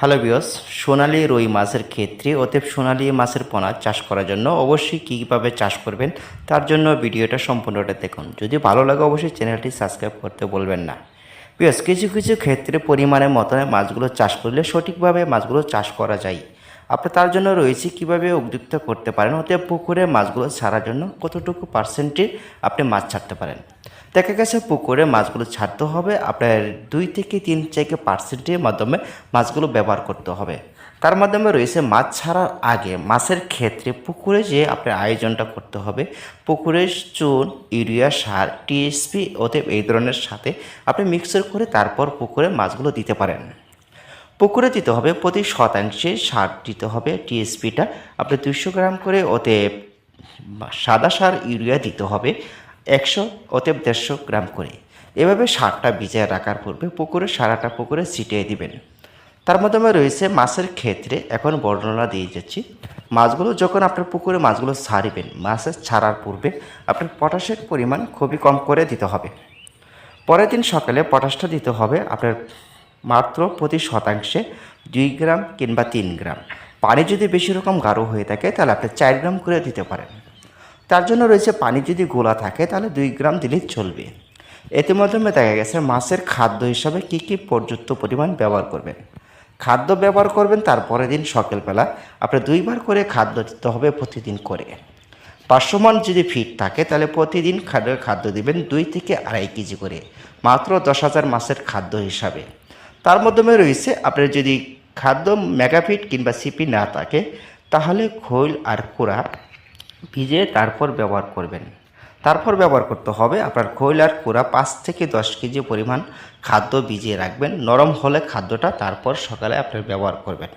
Hello বিয়স সোনালি রুই মাছের ক্ষেত্রে অতএব সোনালি মাছের পোনা চাষ করার জন্য অবশ্যই কীভাবে চাষ করবেন তার জন্য ভিডিওটা সম্পূর্ণটা দেখুন। যদি ভালো লাগে অবশ্যই চ্যানেলটি সাবস্ক্রাইব করতে বলবেন না। বিয়স কিছু কিছু ক্ষেত্রে পরিমাণের মতন মাছগুলো চাষ করলে সঠিকভাবে মাছগুলো চাষ করা যায়। আপনি তার জন্য রয়েছে কীভাবে উপযুক্ত করতে পারেন? অতএব পুকুরে মাছগুলো ছাড়ার জন্য কতটুকু পার্সেন্টে আপনি মাছ ছাড়তে পারেন? দেখা গেছে পুকুরে মাছগুলো ছাড়তে হবে। আপনার দুই থেকে তিন থেকে পার্সেন্টের মাধ্যমে মাছগুলো ব্যবহার করতে হবে। তার মাধ্যমে রয়েছে মাছ ছাড়ার আগে মাছের ক্ষেত্রে পুকুরে যে আপনার আয়োজনটা করতে হবে, পুকুরে চুন, ইউরিয়া সার টিএসপি অতএব এই ধরনের সাথে আপনি মিক্সার করে তারপর পুকুরে মাছগুলো দিতে পারেন। পুকুরে দিতে হবে প্রতি শতাংশে সার দিতে হবে টিএসপিটা আপনি দুশো গ্রাম করে ওতে সাদা সার, ইউরিয়া দিতে হবে। একশো অতএব দেড়শো গ্রাম করে। এভাবে সারটা ভিজিয়ে রাখার পূর্বে পুকুরে সারাটা পুকুরে ছিটিয়ে দিবেন। তার মাধ্যমে রয়েছে মাছের ক্ষেত্রে এখন বর্ণনা দিয়ে যাচ্ছি। মাছগুলো যখন আপনার পুকুরে মাছগুলো ছাড়িবেন মাছের ছাড়ার পূর্বে আপনার পটাশের পরিমাণ খুবই কম করে দিতে হবে। পরের দিন সকালে পটাশটা দিতে হবে আপনার মাত্র প্রতি শতাংশে দুই গ্রাম কিংবা তিন গ্রাম। পানি যদি বেশি রকম গাঢ় হয়ে থাকে, তাহলে আপনি চার গ্রাম করে দিতে পারেন। তার জন্য রয়েছে পানি যদি গোলা থাকে, তাহলে দুই গ্রাম দিলেই চলবে। এতে মাধ্যমে দেখা গেছে মাছের খাদ্য হিসাবে কী কী পর্যাপ্ত পরিমাণ ব্যবহার করবেন। খাদ্য ব্যবহার করবেন তারপরের দিন সকালবেলা আপনি দুইবার করে খাদ্য দিতে হবে প্রতিদিন করে। পাঁচশো মান যদি ফিট থাকে, তাহলে প্রতিদিন খাদ্য খাদ্য দিবেন দুই থেকে আড়াই কেজি করে, মাত্র দশ হাজার মাসের খাদ্য হিসাবে। তার মাধ্যমে রয়েছে আপনার যদি খাদ্য মেগাফিট কিংবা সিপি না থাকে, তাহলে খৈল আর কুড়া ভিজে তারপর ব্যবহার করবেন। তারপর ব্যবহার করতে হবে আপনার খৈল আর কুড়া পাঁচ থেকে দশ কেজি পরিমাণ খাদ্য ভিজিয়ে রাখবেন। নরম হলে খাদ্যটা তারপর সকালে আপনার ব্যবহার করবেন।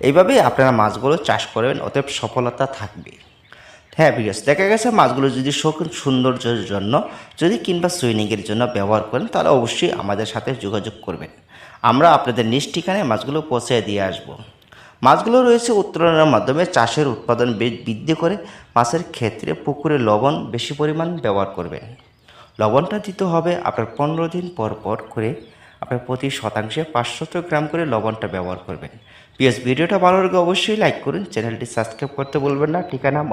এইভাবেই আপনারা মাছগুলো চাষ করবেন, অতএব সফলতা থাকবে। হ্যাঁ বিকজ দেখা গেছে মাছগুলো যদি শৌখিন সৌন্দর্যের জন্য যদি কিংবা সুইনিংয়ের জন্য ব্যবহার করেন, তাহলে অবশ্যই আমাদের সাথে যোগাযোগ করবেন। আমরা আপনাদের নিজ ঠিকানায় মাছগুলো পৌঁছে দিয়ে আসব। মাছগুলো রয়েছে উত্তোলনের মাধ্যমে চাষের উৎপাদন বৃদ্ধি করে, মাছের ক্ষেত্রে পুকুরে লবণ বেশি পরিমাণ ব্যবহার করবেন লবণটা দিতে হবে আপনার পনেরো দিন পর পর করে আপনার প্রতি শতাংশে পাঁচশত গ্রাম করে লবণটা ব্যবহার করবেন। পিএস ভিডিওটা ভালো লাগে অবশ্যই লাইক করুন, চ্যানেলটি সাবস্ক্রাইব করতে বলবেন না। ঠিকানা